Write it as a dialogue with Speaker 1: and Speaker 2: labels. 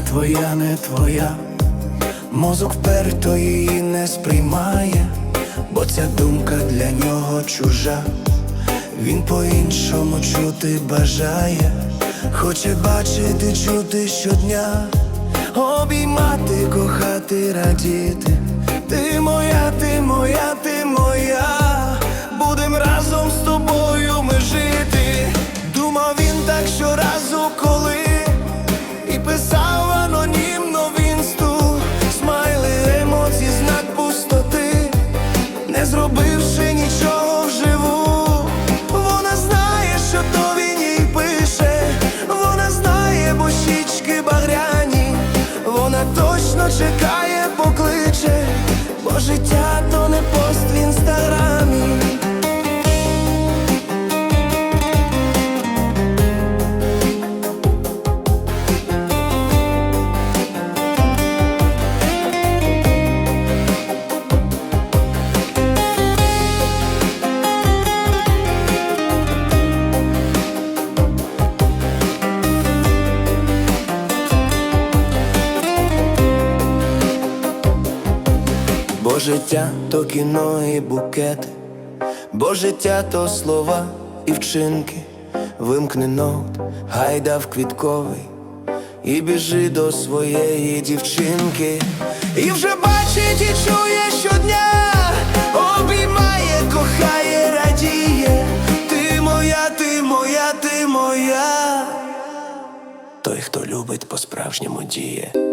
Speaker 1: твоя, не твоя, мозок вперто її не сприймає, бо ця думка для нього чужа. Він по-іншому чути бажає, хоче бачити, чути щодня, обіймати, кохати, радіти. Зробивши нічого вживу. Вона знає, що то він їй пише, вона знає, бо щічки багряні, вона точно чекає, покличе, бо життя Життя то кіно і букети, бо життя то слова і вчинки, вимкни ноут, гайда в квітковий. І біжи до своєї дівчинки, і вже бачить і чує щодня, обіймає, кохає, радіє, ти моя, ти моя, ти моя, той, хто любить по-справжньому діє.